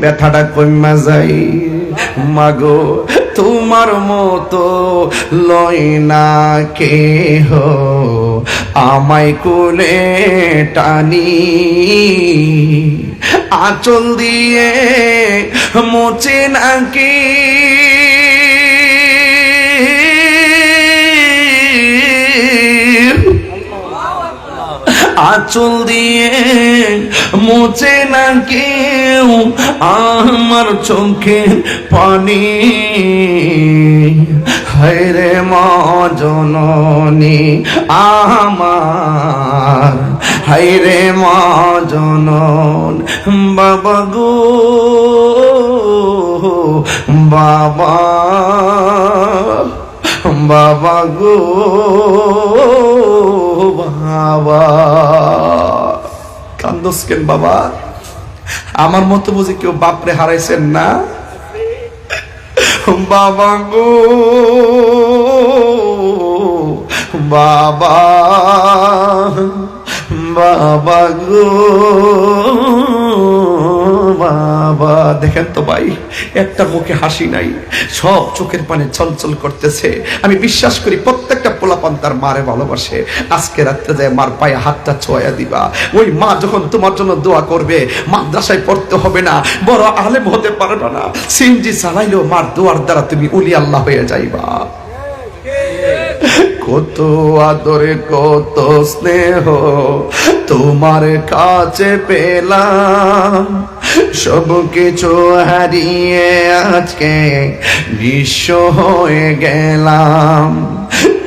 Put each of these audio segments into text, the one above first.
ব্যথাটা কইমা যাই মাগো, তোমার মতো লয় না কেহ। আমায় কোলে টানি। আঁচল দিয়ে মোচে নাকি। আঁচল দিয়ে মোচে না কেউ আমার চোখে পানি। হায়রে মা আমার হায়রে মা বাবা গো, বাবা বাবা গো, বাবা। কান্দস কেন বাবা। আমার মতো বুঝি কেউ বাপরে হারাইছেন না? বাবা গো, বাবা বাবা গো। বাবা, দেখেন তো ভাই, একটা মুখে হাসি নাই, সব চোখের পানে চলচল করতেছে। আমি বিশ্বাস করি প্রত্যেকটা পোলাপান তার মারে ভালোবাসে। আজকে রাত্রে যায় মার পায়ে হাতটা ছোঁয়া দিবা। ওই মা যখন তোমার জন্য দোয়া করবে, মাদ্রাসায় পড়তে হবে না, বড় আলেম হতে পারবে না। সিনজি চালাইলেও মার দোয়ার দ্বারা তুমি উলি আল্লাহ হয়ে যাইবা। কত আদরে, কত স্নেহ তোমার কাছে পেলাম। সব কিছু হারিয়ে আজকে নিঃস্ব হয়ে গেলাম।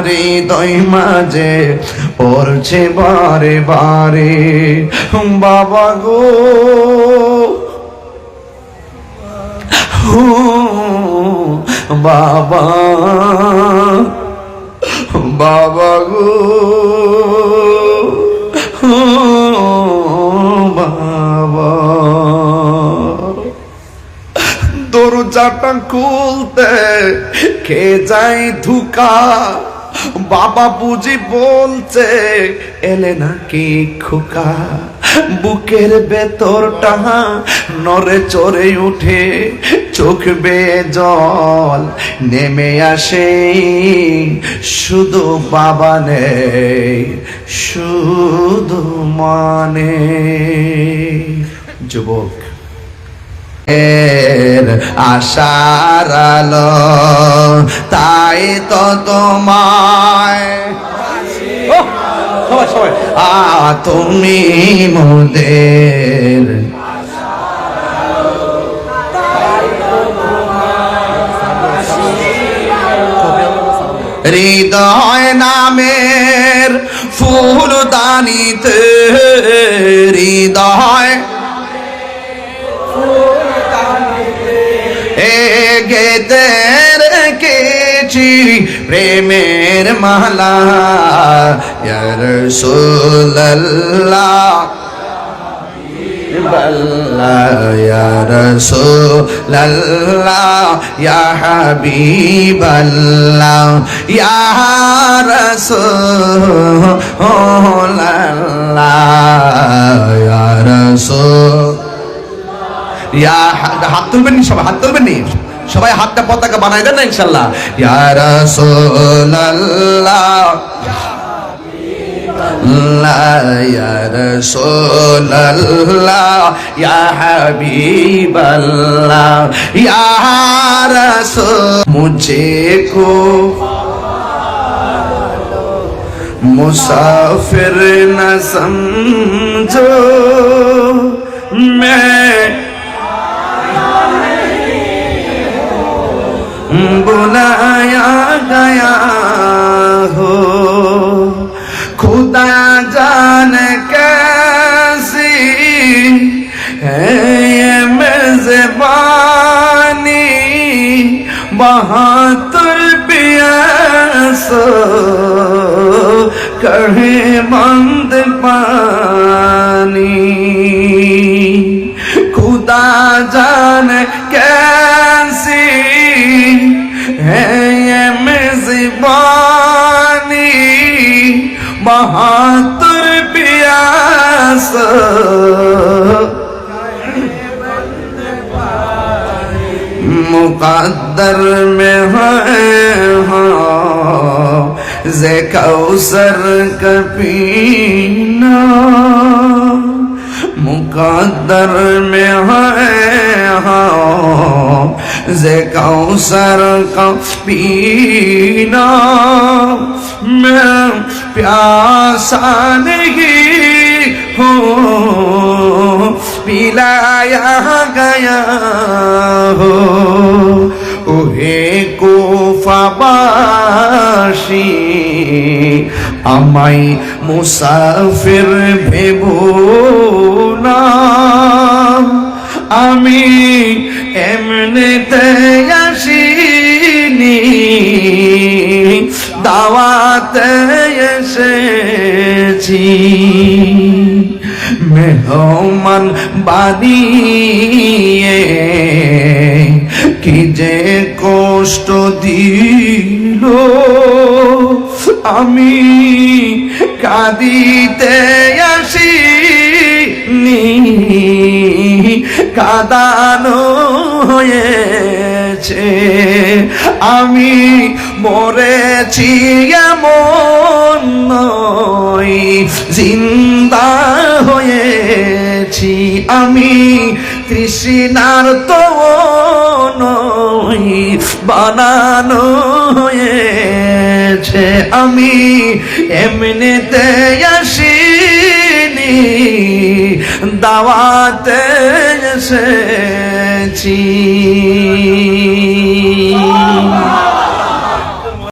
হৃদয় মাঝে পড়ছে বারে বারে। বাবা গো। বাবা। বাবা গো। বাবা। দরজাটা খুলতে কে যায় ধুকা? বাবা বুঝি বলছে, এলে নাকি খোকা? বুকের ভেতরটা নরে চড়ে উঠে, চোখ বেয়ে জল নেমে আসে। শুধু বাবা নেই, শুধু মানে যুবক আশার আলো তাই তো তোমায় আ তুমি মোদের হৃদয় নামের ফুলদানিতে হৃদয় প্রেমের মালা রসুল্লাহ বল্লাহ রাসূলাল্লাহ হাবিবাল্লাহ রাসূলাল্লাহ রাসূল ইয়া হাত তুলবেন নি সবাই হাত তুলবেন নি সবাই হাতটা পতাকা বানাই দেন না ইনশাল্লাহ ইয়ারা সোল্লাহ الله يا رسول الله يا حبيب الله يا رسول مجھے کو مسافر نہ سمجھو میں बुलाया गया हो। खुदा जान कैसी है ये मज़े मेहरबानी बहादुर पियास कहे बंद पानी बहादुर पियास मुकद्दर में है हाँ जे कौसर का पीना मुकद्दर में है हाँ जे कौसर का पीना मैं प्यासा नहीं हूँ पिलाया गया हो ওহে কোফাবাসী আমায় মুসাফির ভেব এসেছি মেহমান বানিয়ে কি যে কষ্ট দিল। আমি কাঁদিতে আসি নি কাদানো হয়েছে। আমি মরেছি এমন জিন্দা হয়েছি আমি তৃষ্ণার তো নয় বানানো হয়েছে আমি। এমনিতে আসিনি দাওয়াতে এসেছি।